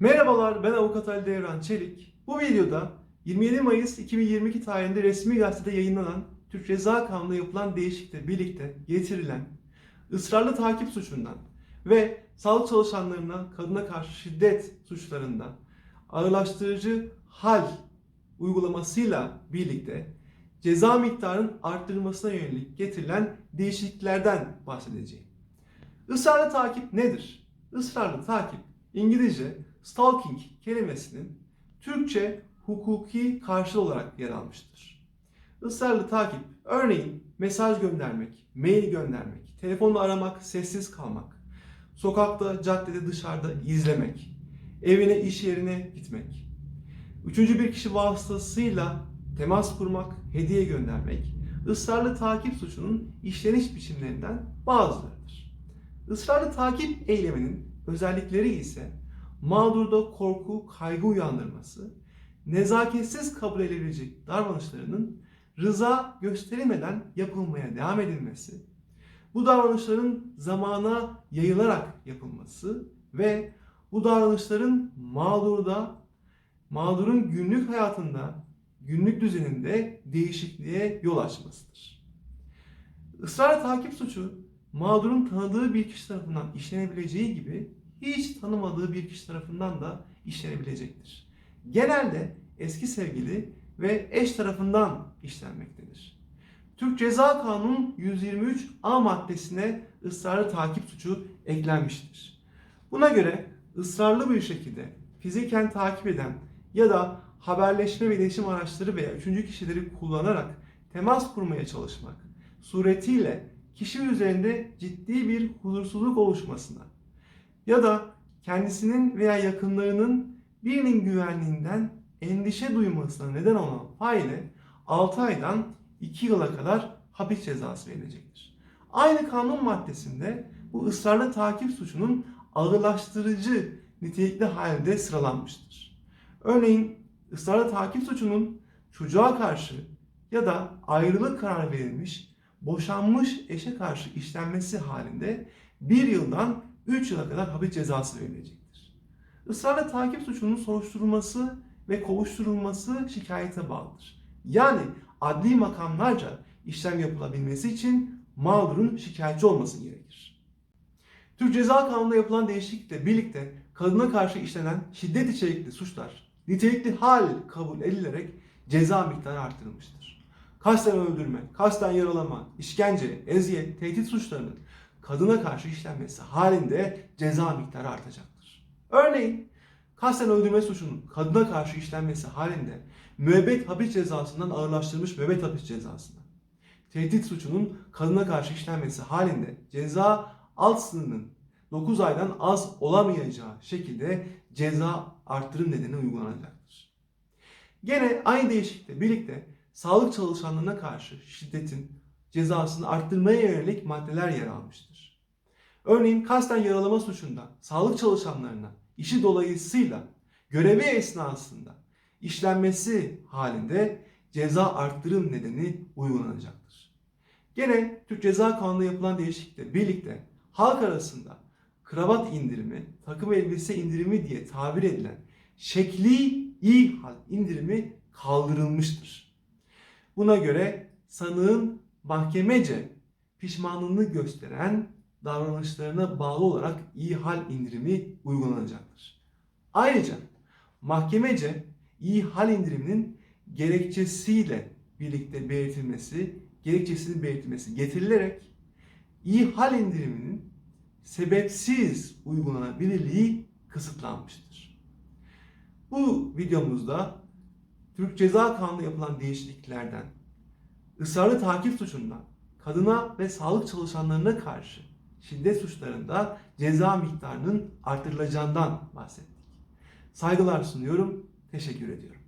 Merhabalar ben avukat Ali Devran Çelik. Bu videoda 27 Mayıs 2022 tarihinde resmi gazetede yayınlanan Türk Ceza Kanunu'na yapılan değişiklikle birlikte getirilen ısrarlı takip suçundan ve sağlık çalışanlarına kadına karşı şiddet suçlarında ağırlaştırıcı hal uygulamasıyla birlikte ceza miktarının arttırılmasına yönelik getirilen değişikliklerden bahsedeceğim. Israrlı takip nedir? Israrlı takip İngilizce stalking kelimesinin Türkçe hukuki karşılığı olarak yer almıştır. Israrlı takip örneğin mesaj göndermek, mail göndermek, telefonla aramak, sessiz kalmak, sokakta, caddede, dışarıda izlemek, evine, iş yerine gitmek, üçüncü bir kişi vasıtasıyla temas kurmak, hediye göndermek, ısrarlı takip suçunun işleniş biçimlerinden bazılarıdır. Israrlı takip eyleminin özellikleri ise mağdurda korku, kaygı uyandırması, nezaketsiz kabul edilebilecek davranışlarının rıza gösterilmeden yapılmaya devam edilmesi, bu davranışların zamana yayılarak yapılması ve bu davranışların mağdurda, mağdurun günlük hayatında, günlük düzeninde değişikliğe yol açmasıdır. Israr takip suçu mağdurun tanıdığı bir kişi tarafından işlenebileceği gibi hiç tanımadığı bir kişi tarafından da işlenebilecektir. Genelde eski sevgili ve eş tarafından işlenmektedir. Türk Ceza Kanunu 123 A maddesine ısrarlı takip suçu eklenmiştir. Buna göre ısrarlı bir şekilde fiziken takip eden ya da haberleşme ve iletişim araçları veya üçüncü kişileri kullanarak temas kurmaya çalışmak suretiyle kişi üzerinde ciddi bir huzursuzluk oluşmasına ya da kendisinin veya yakınlarının birinin güvenliğinden endişe duymasına neden olan faile 6 aydan 2 yıla kadar hapis cezası verilecektir. Aynı kanun maddesinde bu ısrarlı takip suçunun ağırlaştırıcı nitelikli halde sıralanmıştır. Örneğin ısrarlı takip suçunun çocuğa karşı ya da ayrılık kararı verilmiş, boşanmış eşe karşı işlenmesi halinde 1 yıldan 3 yıla kadar hapis cezası verilecektir. Israrla takip suçunun soruşturulması ve kovuşturulması şikayete bağlıdır. Yani adli makamlarca işlem yapılabilmesi için mağdurun şikayetçi olması gerekir. Türk Ceza Kanunu'nda yapılan değişiklikle birlikte kadına karşı işlenen şiddet içerikli suçlar nitelikli hal kabul edilerek ceza miktarı artırılmıştır. Kasten öldürme, kasten yaralama, işkence, eziyet, tehdit suçlarının kadına karşı işlenmesi halinde ceza miktarı artacaktır. Örneğin kasten öldürme suçunun kadına karşı işlenmesi halinde müebbet hapis cezasından ağırlaştırılmış müebbet hapis cezasına, tehdit suçunun kadına karşı işlenmesi halinde ceza alt sınırının 9 aydan az olamayacağı şekilde ceza arttırım nedeni uygulanacaktır. Gene aynı değişiklikle birlikte sağlık çalışanlarına karşı şiddetin cezasını arttırmaya yönelik maddeler yer almıştır. Örneğin kasten yaralama suçunda sağlık çalışanlarına işi dolayısıyla görevi esnasında işlenmesi halinde ceza arttırım nedeni uygulanacaktır. Gene Türk Ceza Kanunu'na yapılan değişiklikle birlikte halk arasında kravat indirimi, takım elbise indirimi diye tabir edilen şekli iyi hal indirimi kaldırılmıştır. Buna göre sanığın mahkemece pişmanlığını gösteren davranışlarına bağlı olarak iyi hal indirimi uygulanacaktır. Ayrıca mahkemece iyi hal indiriminin gerekçesiyle birlikte belirtilmesi, gerekçesinin belirtilmesi getirilerek iyi hal indiriminin sebepsiz uygulanabilirliği kısıtlanmıştır. Bu videomuzda Türk Ceza Kanunu'na yapılan değişikliklerden, ısrarlı takip suçundan, kadına ve sağlık çalışanlarına karşı şiddet suçlarında ceza miktarının artırılacağından bahsettik. Saygılar sunuyorum, teşekkür ediyorum.